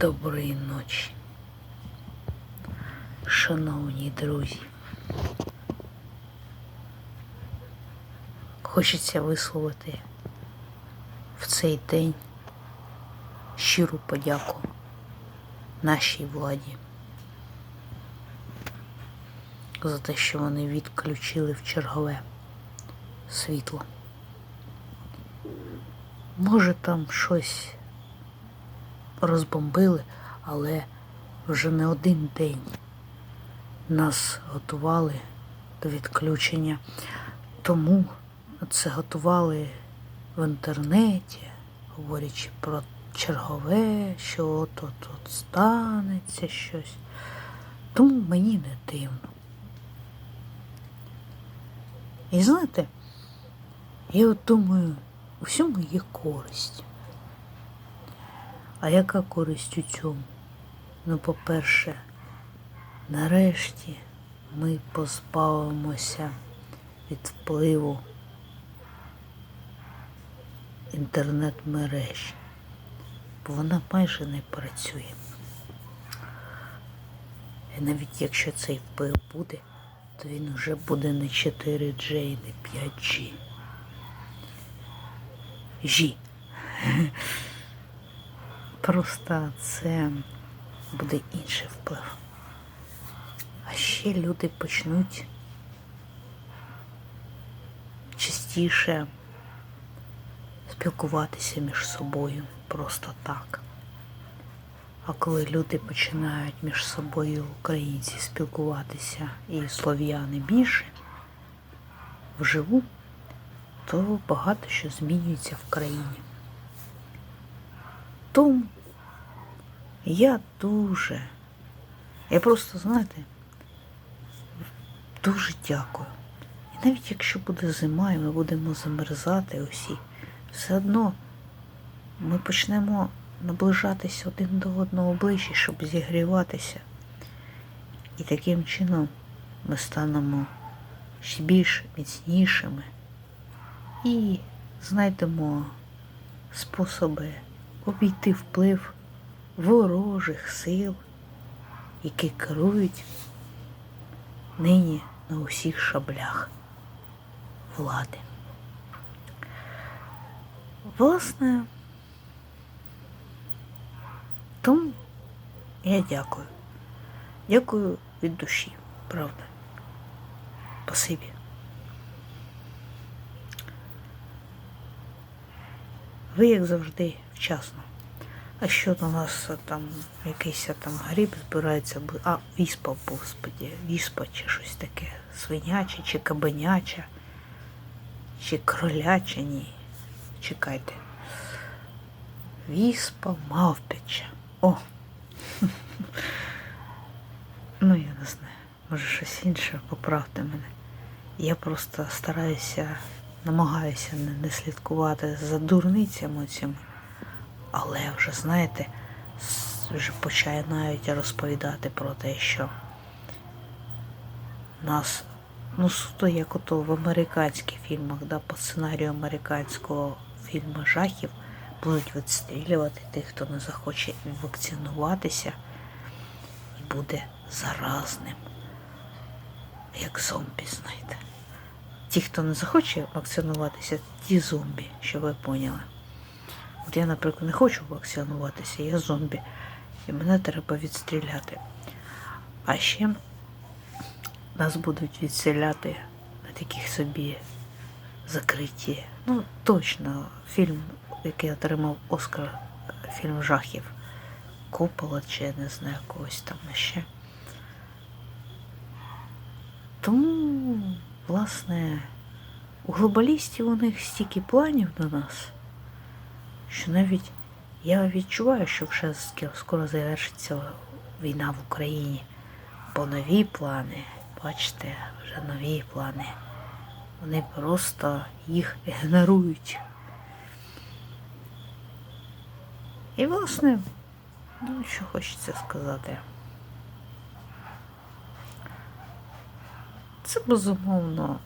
Доброї ночі, шановні друзі. Хочеться висловити в цей день щиру подяку нашій владі за те, що вони відключили в чергове світло. Може там щось розбомбили, але вже не один день нас готували до відключення. Тому це готували в інтернеті, говорячи про чергове, що от-от от станеться щось. Тому мені не дивно. І знаєте, я от думаю, у всьому є користь. А яка користь у цьому? Ну, по-перше, нарешті ми позбавимося від впливу інтернет-мереж, бо вона майже не працює. І навіть якщо цей вплив буде, то він вже буде не 4G і не 5G. Жі. Просто це буде інший вплив. А ще люди почнуть частіше спілкуватися між собою просто так. А коли люди починають між собою українці спілкуватися і слов'яни більше вживу, то багато що змінюється в країні. Тому я дуже, я просто, знаєте, дуже дякую. І навіть якщо буде зима і ми будемо замерзати усі, все одно ми почнемо наближатися один до одного ближче, щоб зігріватися. І таким чином ми станемо ще більш міцнішими і знайдемо способи обійти вплив ворожих сил, які керують нині на усіх шаблях влади. Власне, тому я дякую. Дякую від душі, правда. Спасибі. Ви, як завжди, вчасно. А що у нас там якийсь там гриб збирається, а віспа, господі, віспа чи щось таке, свиняче, чи кабаняче, чи кроляче, ні. Чекайте. Віспа мавпяча. О! Ну, я не знаю. Може щось інше, поправте мене. Я просто стараюся, намагаюся не, не слідкувати за дурницями цими. Але вже, знаєте, вже починають розповідати про те, що нас, ну, суто як ото в американських фільмах, да, по сценарію американського фільму жахів будуть відстрілювати тих, хто не захоче вакцинуватися і буде заразним. Як зомбі, знаєте. Ті, хто не захоче вакцинуватися, ті зомбі, що ви поняли. От я, наприклад, не хочу вакцинуватися, я зомбі. І мене треба відстріляти. А ще нас будуть відстріляти на таких собі закриті. Ну, точно, фільм, який отримав Оскар, фільм жахів. Купола чи не знаю когось там ще. Тому, власне, у глобалістів у них стільки планів до нас, що навіть я відчуваю, що вже скоро завершиться війна в Україні. Бо нові плани, бачите, вже нові плани. Вони просто їх ігнорують. І, власне, ну, що хочеться сказати. Це безумовно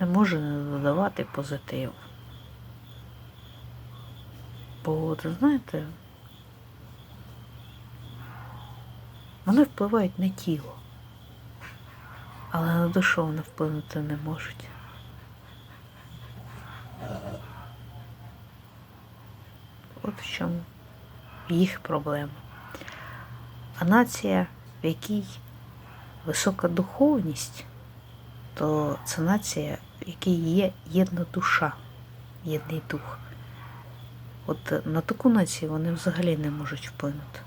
не може не додавати позитив. Бо, знаєте, Вони впливають на тіло, але на душу вони вплинути не можуть. От в чому їх проблема. А нація, в якій висока духовність, то це нація, в якій є єдна душа, єдний дух. От на таку націю вони взагалі не можуть вплинути.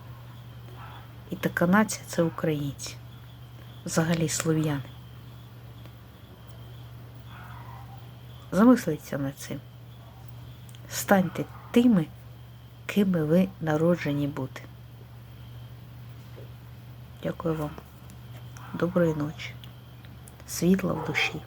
І така нація це українці, взагалі слов'яни. Замисліться над цим. Станьте тими, кими ви народжені бути. Дякую вам. Доброї ночі. Світла в душі.